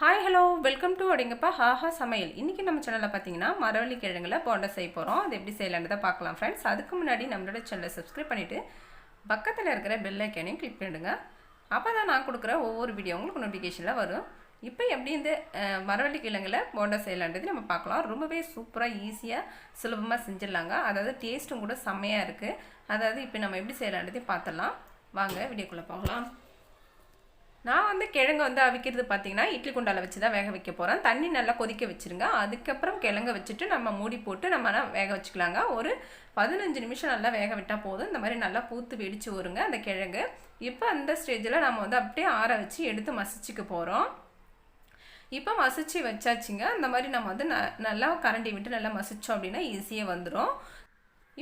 Hi hello welcome to அப்படிங்கப்பா ஹாஹா சமையல். இன்றைக்கி நம்ம சேனலில் பார்த்தீங்கன்னா மரவள்ளி கிழங்குல போண்டா செய்ய போகிறோம் அது எப்படி செய்யலான்னு தான் பார்க்கலாம் ஃப்ரெண்ட்ஸ் அதுக்கு முன்னாடி நம்மளோட சேனலை சப்ஸ்கிரைப் பண்ணிவிட்டு பக்கத்தில் இருக்கிற பெல் ஐக்கானையும் கிளிக் பண்ணிடுங்க. அப்போ தான் நான் கொடுக்குற ஒவ்வொரு வீடியோ உங்களுக்கு நோட்டிஃபிகேஷனில் வரும். இப்போ எப்படி இந்த மரவள்ளி கிழங்குல போண்டா செய்யலான்றது நம்ம பார்க்கலாம். ரொம்பவே சூப்பராக ஈஸியாக சுலபமாக செஞ்சிடலாங்க. அதாவது டேஸ்ட்டும் கூட செம்மையாக இருக்குது அதாவது இப்போ நம்ம எப்படி செய்யலான்றதையும் பார்த்துடலாம். வாங்க வீடியோக்குள்ளே போகலாம். நான் வந்து கிழங்கு வந்து அவிக்கிறது பார்த்தீங்கன்னா இட்லி குண்டால வச்சு தான் வேக வைக்க போகிறேன் தண்ணி நல்லா கொதிக்க வச்சுருங்க. அதுக்கப்புறம் கிழங்கு வச்சுட்டு நம்ம மூடி போட்டு நம்ம வேக வச்சுக்கலாங்க. ஒரு பதினஞ்சு நிமிஷம் நல்லா வேக விட்டால் போதும். இந்த மாதிரி நல்லா பூத்து வெடிச்சு வருங்க அந்த கிழங்கு. இப்போ அந்த ஸ்டேஜில் நம்ம வந்து அப்படியே ஆற வச்சு எடுத்து மசிச்சுக்க போகிறோம் இப்போ மசிச்சு வச்சாச்சுங்க. அந்த மாதிரி நம்ம வந்து ந நல்லா கரண்டி விட்டு நல்லா மசித்தோம் அப்படின்னா ஈஸியாக வந்துடும்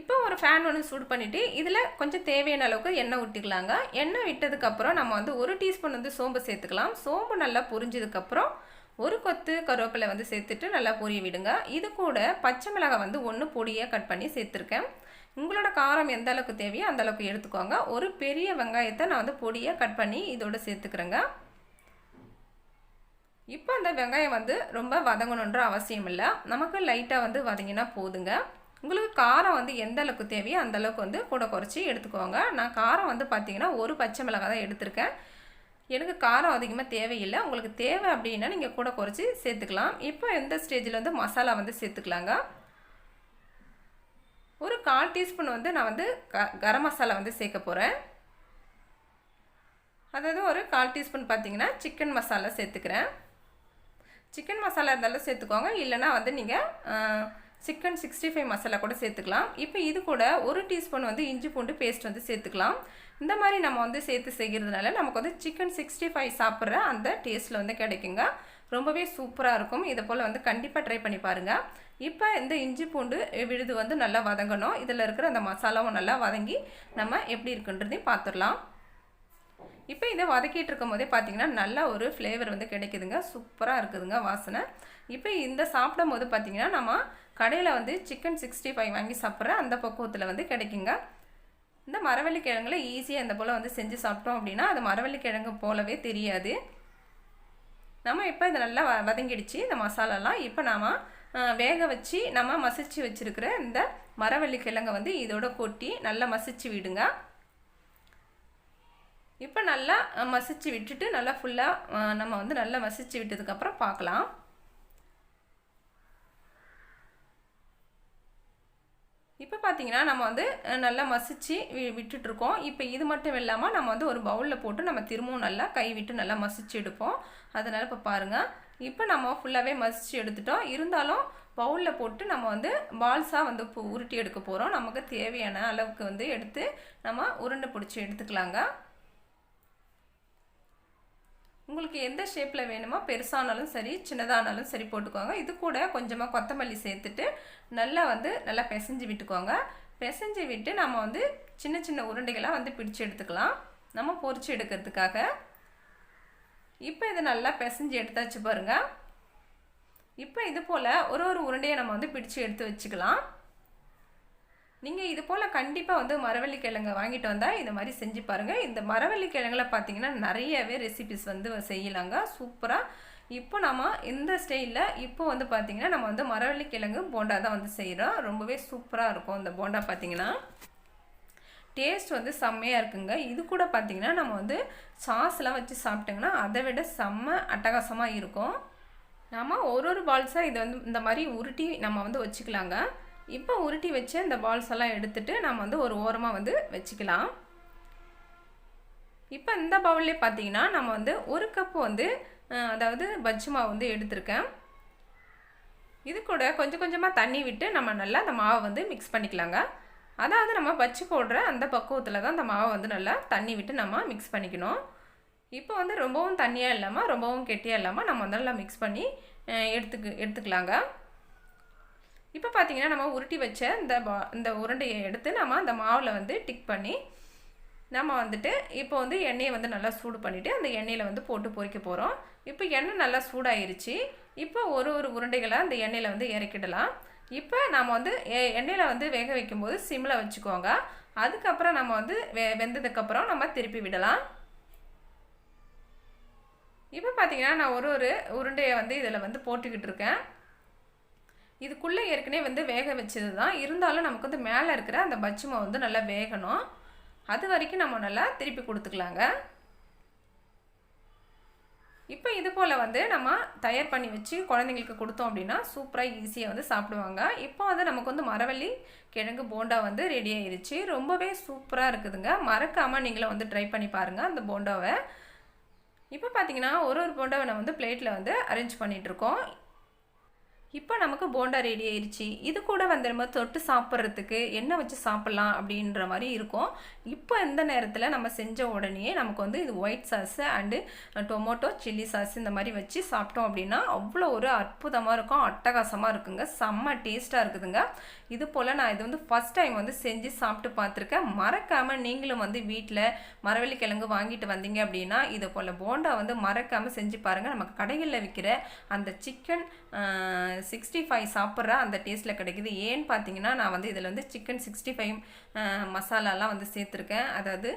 இப்போ ஒரு ஃபேன் ஒன்று சூடு பண்ணிவிட்டு இதில் கொஞ்சம் தேவையான அளவுக்கு எண்ணெய் விட்டுக்கலாங்க எண்ணெய் விட்டதுக்கப்புறம் நம்ம வந்து ஒரு டீஸ்பூன் வந்து சோம்பு சேர்த்துக்கலாம். சோம்பு நல்லா பொரிஞ்சதுக்கப்புறம் ஒரு கொத்து கருவேப்பிலை வந்து சேர்த்துட்டு நல்லா பொரிய விடுங்க. இது கூட பச்சை மிளகாய் வந்து ஒன்று பொடியாக கட் பண்ணி சேர்த்துருக்கேன். உங்களோட காரம் எந்த அளவுக்கு தேவையோ அந்த அளவுக்கு எடுத்துக்கோங்க. ஒரு பெரிய வெங்காயத்தை நான் வந்து பொடியாக கட் பண்ணி இதோடு சேர்த்துக்கிறேங்க. இப்போ அந்த வெங்காயம் வந்து ரொம்ப வதங்கணுன்ற அவசியம் இல்லை. நமக்கு லைட்டாக வந்து வதங்கினா போதுங்க. உங்களுக்கு காரம் வந்து எந்த அளவுக்கு தேவையோ அந்த அளவுக்கு வந்து கூட குறைச்சி எடுத்துக்கோங்க. நான் காரம் வந்து பார்த்தீங்கன்னா ஒரு பச்சை மிளகாய் தான் எடுத்திருக்கேன். எனக்கு காரம் அதிகமாக தேவையில்லை. உங்களுக்கு தேவை அப்படின்னா நீங்கள் கூட குறைச்சி சேர்த்துக்கலாம். இப்போ எந்த ஸ்டேஜில் வந்து மசாலா வந்து சேர்த்துக்கலாங்க. ஒரு கால் டீஸ்பூன் வந்து நான் வந்து க கரம் மசாலா வந்து சேர்க்க போகிறேன் அதாவது ஒரு கால் டீஸ்பூன் பார்த்தீங்கன்னா சிக்கன் மசாலா சேர்த்துக்கிறேன். சிக்கன் மசாலா இருந்தாலும் சேர்த்துக்கோங்க. இல்லைனா வந்து நீங்கள் சிக்கன் சிக்ஸ்டி ஃபைவ் மசாலா கூட சேர்த்துக்கலாம். இப்போ இது கூட ஒரு டீஸ்பூன் வந்து இஞ்சி பூண்டு பேஸ்ட் வந்து சேர்த்துக்கலாம். இந்த மாதிரி நம்ம வந்து சேர்த்து செய்கிறதுனால நமக்கு வந்து சிக்கன் சிக்ஸ்டி ஃபைவ் சாப்பிட்ற அந்த டேஸ்ட்டில் வந்து கிடைக்குங்க. ரொம்பவே சூப்பராக இருக்கும். இதை போல் வந்து கண்டிப்பாக ட்ரை பண்ணி பாருங்கள் இப்போ இந்த இஞ்சி பூண்டு விழுது வந்து நல்லா வதங்கணும். இதில் இருக்கிற அந்த மசாலாவும் நல்லா வதங்கி நம்ம எப்படி இருக்குன்றதையும் பார்த்துடலாம். இப்போ இதை வதக்கிட்டு இருக்கும் போதே பார்த்தீங்கன்னா நல்ல ஒரு ஃப்ளேவர் வந்து கிடைக்குதுங்க. சூப்பராக இருக்குதுங்க வாசனை. இப்போ இந்த சாப்பிடும் போது பார்த்தீங்கன்னா நம்ம கடையில் வந்து சிக்கன் சிக்ஸ்டி ஃபைவ் வாங்கி சாப்பிட்ற அந்த பக்குவத்தில் வந்து கிடைக்குங்க. இந்த மரவள்ளி கிழங்குல ஈஸியாக இந்த போல் வந்து செஞ்சு சாப்பிட்டோம் அப்படின்னா அது மரவள்ளி கிழங்கு போலவே தெரியாது. நம்ம இப்போ இது நல்லா வ வதங்கிடுச்சு. இந்த மசாலாலாம் இப்போ நாம் வேக வச்சு நம்ம மசிச்சு வச்சுருக்கிற இந்த மரவள்ளி கிழங்கை வந்து இதோட கொட்டி நல்லா மசிச்சு விடுங்க. இப்போ நல்லா மசிச்சு விட்டுட்டு நல்லா ஃபுல்லாக நம்ம வந்து நல்லா மசிச்சு விட்டதுக்கப்புறம் பார்க்கலாம் இப்போ பார்த்தீங்கன்னா நம்ம வந்து நல்லா மசிச்சு வி விட்டுட்ருக்கோம். இப்போ இது மட்டும் இல்லாமல் நம்ம வந்து ஒரு பவுலில் போட்டு நம்ம திரும்பவும் நல்லா கை விட்டு நல்லா மசிச்சு எடுப்போம். அதனால் இப்போ பாருங்கள் இப்போ நம்ம ஃபுல்லாகவே மசிச்சு எடுத்துட்டோம். இருந்தாலும் பவுலில் போட்டு நம்ம வந்து பால்ஸாக வந்து உருட்டி எடுக்க போகிறோம் நமக்கு தேவையான அளவுக்கு வந்து எடுத்து நம்ம உருண்டை பிடிச்சி எடுத்துக்கலாங்க. உங்களுக்கு எந்த ஷேப்பில் வேணுமோ பெருசானாலும் சரி சின்னதானாலும் சரி போட்டுக்கோங்க. இது கூட கொஞ்சமாக கொத்தமல்லி சேர்த்துட்டு நல்லா வந்து நல்லா பிசைஞ்சு விட்டுக்கோங்க. பிசைஞ்சு விட்டு நம்ம வந்து சின்ன சின்ன உருண்டைகளாக வந்து பிடிச்சு எடுத்துக்கலாம். நம்ம பொறிச்சு எடுக்கிறதுக்காக. இப்போ இதை நல்லா பிசைஞ்சு எடுத்தாச்சு பாருங்கள் இப்போ இது போல் ஒரு ஒரு உருண்டையை நம்ம வந்து பிடிச்சு எடுத்து வச்சுக்கலாம். நீங்கள் இது போல் கண்டிப்பாக வந்து மரவள்ளி கிழங்கு வாங்கிட்டு வந்தால் இந்த மாதிரி செஞ்சு பாருங்கள் இந்த மரவள்ளி கிழங்குல பார்த்தீங்கன்னா நிறையவே ரெசிபிஸ் வந்து செய்யலாங்க. சூப்பராக இப்போ நம்ம இந்த ஸ்டைலில் இப்போ வந்து பார்த்திங்கன்னா நம்ம வந்து மரவள்ளி கிழங்கு போண்டா தான் வந்து செய்கிறோம் ரொம்பவே சூப்பராக இருக்கும் இந்த போண்டா பார்த்திங்கன்னா டேஸ்ட் வந்து செம்மையாக இருக்குங்க. இது கூட பார்த்திங்கன்னா நம்ம வந்து சாஸ்லாம் வச்சு சாப்பிட்டோங்கன்னா அதை விட செம்ம அட்டகாசமாக இருக்கும். நம்ம ஒரு ஒரு பால்ஸாக இதை வந்து இந்த மாதிரி உருட்டி நம்ம வந்து வச்சுக்கலாங்க. இப்போ உருட்டி வச்ச இந்த பால்ஸ் எல்லாம் எடுத்துகிட்டு நம்ம வந்து ஒரு ஓரமாக வந்து வச்சுக்கலாம். இப்போ இந்த பவுல்லே பார்த்தீங்கன்னா நம்ம வந்து ஒரு கப்பு வந்து அதாவது பஜ்ஜி மாவு வந்து எடுத்திருக்கேன். இது கூட கொஞ்சம் கொஞ்சமாக தண்ணி விட்டு நம்ம நல்லா அந்த மாவை வந்து மிக்ஸ் பண்ணிக்கலாங்க. அதாவது நம்ம பச்சு போடுற அந்த பக்குவத்தில் தான் அந்த மாவை வந்து நல்லா தண்ணி விட்டு நம்ம மிக்ஸ் பண்ணிக்கணும். இப்போ வந்து ரொம்பவும் தண்ணியாக இல்லாமல் ரொம்பவும் கெட்டியாக இல்லாமல் நம்ம வந்து நல்லா மிக்ஸ் பண்ணி எடுத்துக்கு எடுத்துக்கலாங்க. இப்போ பார்த்தீங்கன்னா நம்ம உருட்டி வச்ச இந்த பா இந்த உருண்டையை எடுத்து நம்ம அந்த மாவில் வந்து டிக் பண்ணி நம்ம வந்துட்டு இப்போ வந்து எண்ணெயை வந்து நல்லா சூடு பண்ணிவிட்டு அந்த எண்ணெயில் வந்து போட்டு பொறிக்க போகிறோம் இப்போ எண்ணெய் நல்லா சூடாயிருச்சு. இப்போ ஒரு ஒரு உருண்டைகளை அந்த எண்ணெயில் வந்து இறக்கிடலாம். இப்போ நம்ம வந்து எ- எண்ணெயில் வந்து வேக வைக்கும்போது சிம்மில் வச்சுக்கோங்க. அதுக்கப்புறம் நம்ம வந்து வெ வெந்ததுக்கப்புறம் நம்ம திருப்பி விடலாம். இப்போ பார்த்தீங்கன்னா நான் ஒரு ஒரு உருண்டையை வந்து இதில் வந்து போட்டுக்கிட்டு இருக்கேன். இதுக்குள்ளே ஏற்கனவே வந்து வேக வச்சது தான். இருந்தாலும் நமக்கு வந்து மேலே இருக்கிற அந்த பச்சுமை வந்து நல்லா வேகணும். அது வரைக்கும் நம்ம நல்லா திருப்பி கொடுத்துக்கலாங்க. இப்போ இது போல் வந்து நம்ம தயார் பண்ணி வச்சு குழந்தைங்களுக்கு கொடுத்தோம் அப்படின்னா சூப்பராக ஈஸியாக வந்து சாப்பிடுவாங்க. இப்போ வந்து நமக்கு வந்து மரவள்ளி கிழங்கு போண்டா வந்து ரெடி ஆயிருச்சு. ரொம்பவே சூப்பராக இருக்குதுங்க. மறக்காமல் நீங்களும் வந்து ட்ரை பண்ணி பாருங்கள் அந்த போண்டாவை. இப்போ பார்த்தீங்கன்னா ஒரு ஒரு போண்டாவை நான் வந்து பிளேட்டில் வந்து அரேஞ்ச் பண்ணிகிட்ருக்கோம் இப்போ நமக்கு போண்டா ரெடி ஆயிடுச்சு இது கூட வந்து நம்ம தொட்டு சாப்பிட்றதுக்கு என்ன வச்சு சாப்பிட்லாம் அப்படின்ற மாதிரி இருக்கும். இப்போ இந்த நேரத்தில் நம்ம செஞ்ச உடனே நமக்கு வந்து இது white sauce and tomato chilli sauce இந்த மாதிரி வச்சு சாப்பிட்டோம் அப்படின்னா அவ்வளோ ஒரு அற்புதமாக இருக்கும். அட்டகாசமாக இருக்குங்க. செம்ம டேஸ்ட்டாக இருக்குதுங்க. இது போல் நான் இது வந்து ஃபஸ்ட் டைம் வந்து செஞ்சு சாப்பிட்டு பார்த்துருக்கேன். மறக்காமல் நீங்களும் வந்து வீட்டில் மரவள்ளி கிழங்கு வாங்கிட்டு வந்தீங்க அப்படின்னா இதை போல் போண்டா வந்து மறக்காமல் செஞ்சு பாருங்கள் நமக்கு கடைகளில் விற்கிற அந்த சிக்கன் சிக்ஸ்டி ஃபைவ் சாப்பிட்ற அந்த டேஸ்ட்டில் கிடைக்குது. ஏன்னு பார்த்தீங்கன்னா நான் வந்து இதில் வந்து சிக்கன் சிக்ஸ்டி ஃபைவ் மசாலாலாம் வந்து சேர்த்துருக்கேன். அதாவது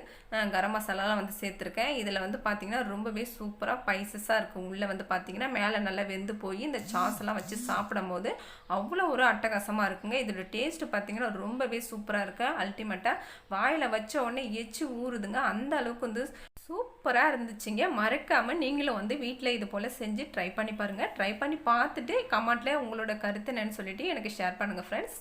கரம் மசாலாலாம் வந்து சேர்த்துருக்கேன். இதில் வந்து பார்த்திங்கன்னா ரொம்பவே சூப்பராக ஸ்பைசஸாக இருக்கும் உள்ளே வந்து பார்த்திங்கன்னா மேலே நல்லா வெந்து போய் இந்த சாஸ்லாம் வச்சு சாப்பிடும் போது அவ்வளோ ஒரு அட்டகாசமாக இருக்குங்க. இதோட டேஸ்ட்டு பார்த்திங்கன்னா ரொம்பவே சூப்பராக இருக்குது அல்டிமேட்டாக வாயில் வச்ச உடனே எச்சு ஊறுதுங்க. அந்த அளவுக்கு வந்து சூப்பராக இருந்துச்சுங்க. மறக்காமல் நீங்களும் வந்து வீட்டில் இது போல் செஞ்சு ட்ரை பண்ணி பாருங்கள் ட்ரை பண்ணி பார்த்துட்டு கமெண்ட்டில் உங்களோட கருத்து என்னன்னு சொல்லிட்டு எனக்கு ஷேர் பண்ணுங்கள் ஃப்ரெண்ட்ஸ்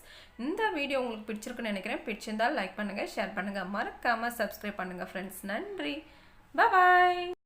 இந்த வீடியோ உங்களுக்கு பிடிச்சிருக்குன்னு நினைக்கிறேன். பிடிச்சிருந்தால் லைக் பண்ணுங்கள் ஷேர் பண்ணுங்கள் மறக்காமல் சப்ஸ்கிரைப் பண்ணுங்கள் ஃப்ரெண்ட்ஸ் நன்றி. பாய்